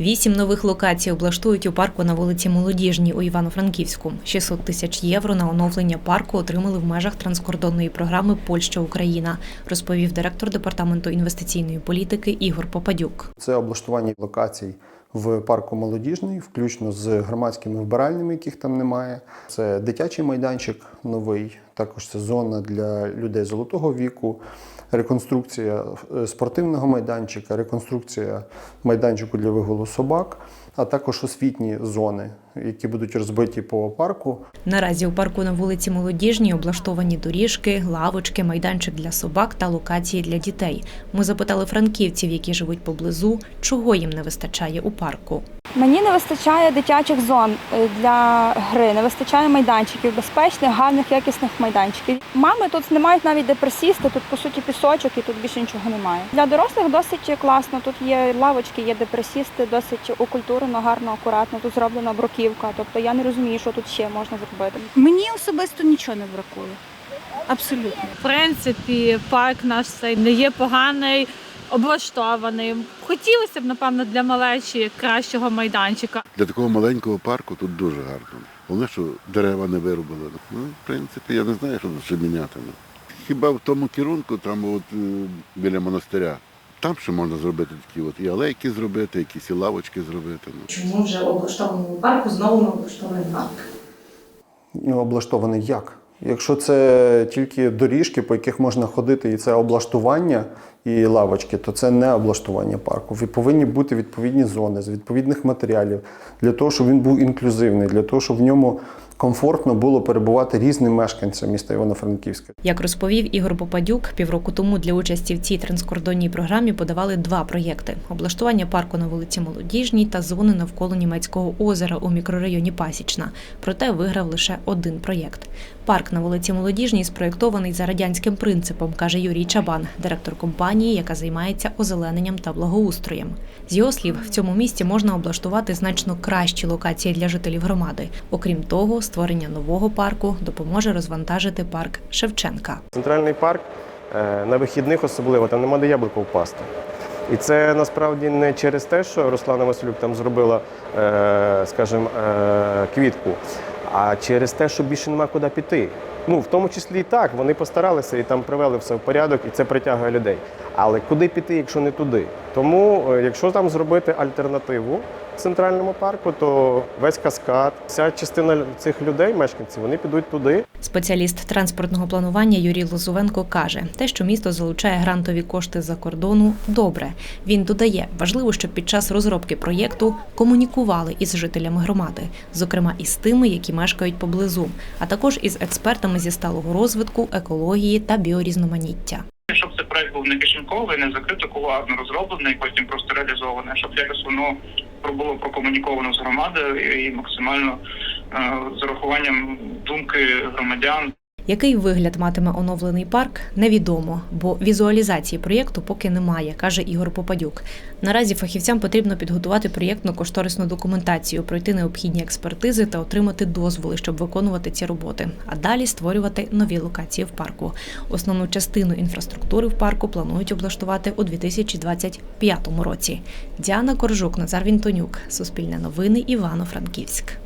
Вісім нових локацій облаштують у парку на вулиці Молодіжній у Івано-Франківську. 600 тисяч євро на оновлення парку отримали в межах транскордонної програми Польща-Україна, розповів директор департаменту інвестиційної політики Ігор Попадюк. Це облаштування локацій в парку молодіжний, включно з громадськими вбиральнями, яких там немає. Це дитячий майданчик новий, також це зона для людей золотого віку, реконструкція е, спортивного майданчика, реконструкція майданчику для вигулу собак, а також освітні зони, які будуть розбиті по парку. Наразі у парку на вулиці Молодіжній облаштовані доріжки, лавочки, майданчик для собак та локації для дітей. Ми запитали франківців, які живуть поблизу, чого їм не вистачає у парку. Мені не вистачає дитячих зон е, для гри, не вистачає майданчиків, безпечних, гарних, якісних майданчиків. Мами тут не мають навіть де присісти, тут по суті пісочок і тут більше нічого немає. Для дорослих досить класно. Тут є лавочки, є де присісти, досить укультурено, гарно, акуратно. Тут зроблена бруківка. Тобто я не розумію, що тут ще можна зробити. Мені особисто нічого не бракує. Абсолютно. В принципі, парк наш цей не є поганий, облаштований. Хотілося б, напевно, для малечі кращого майданчика. Для такого маленького парку тут дуже гарно. Головне, що дерева не вирубили. Ну, в принципі, я не знаю, що тут ще міняти. ну. Хіба в тому керунку, там от е, біля монастиря, там ще можна зробити такі от і алейки зробити, якісь і лавочки зробити. Ну. Чому вже облаштованому парку знову не облаштований парк? Ну, облаштований як? Якщо це тільки доріжки, по яких можна ходити, і це облаштування і лавочки, то це не облаштування парку. Ви повинні бути відповідні зони з відповідних матеріалів для того, щоб він був інклюзивний, для того, щоб в ньому комфортно було перебувати різним мешканцям міста Івано-Франківська. Як розповів Ігор Попадюк, півроку тому для участі в цій транскордонній програмі подавали два проєкти: облаштування парку на вулиці Молодіжній та зони навколо німецького озера у мікрорайоні Пасічна. Проте виграв лише один проєкт. Парк на вулиці Молодіжній спроєктований за радянським принципом, каже Юрій Чабан, директор компанії, яка займається озелененням та благоустроєм. З його слів, в цьому місті можна облаштувати значно кращі локації для жителів громади. Окрім того, створення нового парку допоможе розвантажити парк Шевченка. Центральний парк е, на вихідних особливо там нема де яблуко впасти. І це насправді не через те, що Руслана Василюк там зробила, е, скажімо, е, квітку, а через те, що більше нема куди піти. Ну, в тому числі і так, вони постаралися і там привели все в порядок, і це притягує людей. Але куди піти, якщо не туди? Тому, е, якщо там зробити альтернативу центральному парку, то весь каскад, вся частина цих людей, мешканців, вони підуть туди. Спеціаліст транспортного планування Юрій Лозовенко каже, те, що місто залучає грантові кошти з-за кордону, добре. Він додає, важливо, щоб під час розробки проєкту комунікували із жителями громади, зокрема із тими, які мешкають поблизу, а також із експертами зі сталого розвитку, екології та біорізноманіття. Щоб цей проект був не кишеньковий, не закрито кулуарно розроблений, потім просто реалізований, щоб якось воно було прокомуніковано з громадою і максимально з урахуванням думки громадян. Який вигляд матиме оновлений парк, невідомо, бо візуалізації проєкту поки немає, каже Ігор Попадюк. Наразі фахівцям потрібно підготувати проєктно-кошторисну документацію, пройти необхідні експертизи та отримати дозволи, щоб виконувати ці роботи, а далі створювати нові локації в парку. Основну частину інфраструктури в парку планують облаштувати у 2025 році. Діана Коржук, Назар Вінтонюк, Суспільне новини, Івано-Франківськ.